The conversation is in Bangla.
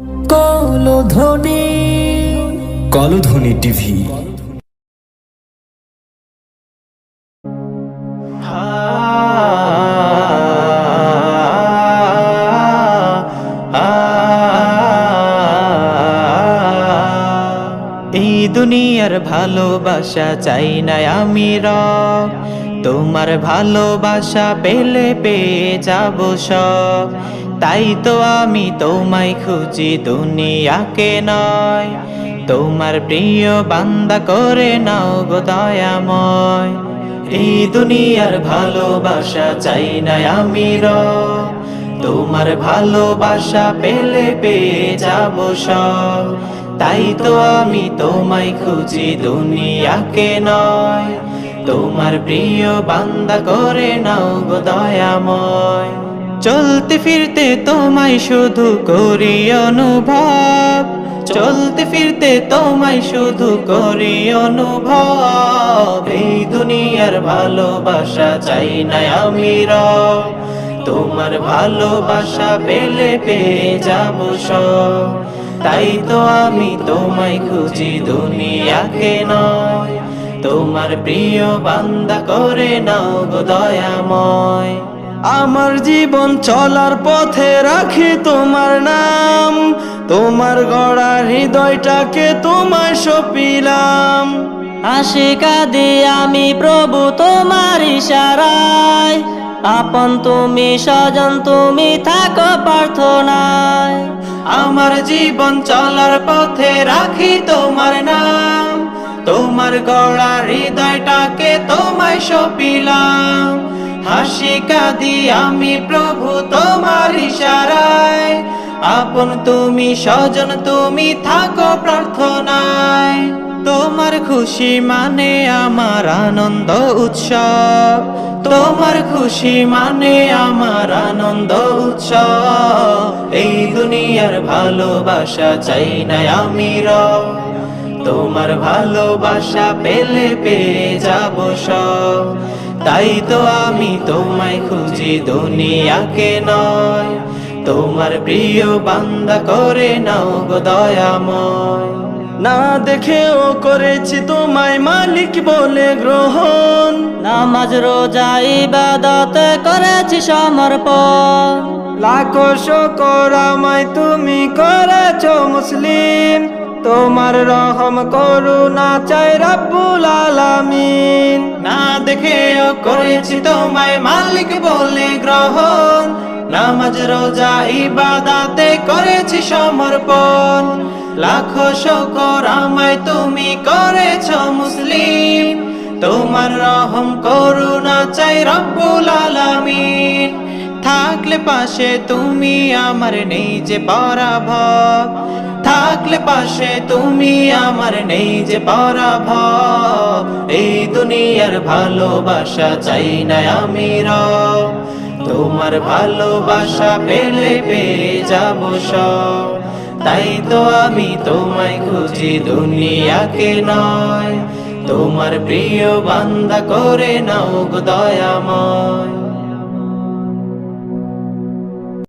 কলধ্বনি কলধ্বনি টিভি। এই দুনিয়ার ভালোবাসা চাই না আমি রব। তোমার ভালোবাসা পেলে পেয়ে যাব সব। তাই তো আমি তোমায় খুঁজি, দুনিয়াকে নয়। তোমার প্রিয় বান্দা করে নাও গো দয়াময়। এই দুনিয়ার ভালোবাসা চাই না আমি র। তোমার ভালোবাসা পেলে পেয়ে যাব সব। তাই তো আমি তোমায় খুঁজি, দুনিয়াকে নয়। তোমার প্রিয় বান্দা করে নাও গো দয়াময়। চলতে ফিরতে তোমায় শুধু করি অনুভব। চলতে ফিরতে তোমায় শুধু করি অনুভব। এই দুনিয়ার ভালোবাসা চাই না আমি তোমার ভালোবাসা পেলে পেয়ে যাব সব। তাই তো আমি তোমায় খুঁজি দুনিয়াকে নয়। তোমার প্রিয় বান্দা করে নাও গো দয়াময়। আমার জীবন চলার পথে রাখি তোমার নাম। তোমার গড়া হৃদয়টাকে তোমায় সপিলাম। আশিকা দি আমি প্রভু তোমার ইশারায়। আপন তুমি স্বজন তুমি থাকো প্রার্থনায়। আমার জীবন চলার পথে রাখি তোমার নাম। তোমার গড়া হৃদয়টাকে তোমায় সপিলাম। হাসি কাঁদি আমি প্রভু তোমার ইশারায়। আপন তুমি, স্বজন তুমি, থাকো প্রার্থনায়। তোমার খুশি মানে আমার আনন্দ উৎসব। তোমার খুশি মানে আমার আনন্দ উৎসব। এই দুনিয়ার ভালোবাসা চাই না আমি রব। তোমার ভালোবাসা পেলে পেয়ে যাব সব। তাই তো আমি তোমায় খুঁজি দুনিয়াকে নয়। তোমার প্রিয় বান্দা করে নাও গো দয়াময়। না দেখেও করেছি তোমায় মালিক বলে গ্রহণ। নামাজ রোজা ইবাদত করেছি সমর্পণ। লাখো শকর আমায় তুমি করেছ মুসলিম। তোমার রহম করুণা চাই রাব্বুল আলামিন। না দেখেও করেছি তোমায় মালিক বলে গ্রহণ। নামাজ, রোজা, ইবাদাতে করেছি সমর্পণ। লাখো শকর আমায় তুমি করেছ মুসলিম। তোমার রহম, করুণা চাই রব্বুল আলামিন। থাকলে পাশে তুমি আমার নেই যে পরাভব। থাকলে পাশে তুমি আমার নেই যে পরাভব। এই দুনিয়ার ভালোবাসা চাই না আমি রব। তোমার ভালোবাসা পেলে পেয়ে যাব তাই তো আমি তোমায় খুঁজি দুনিয়াকে নয়। তোমার প্রিয় বান্দা করে নাও দয়াময়।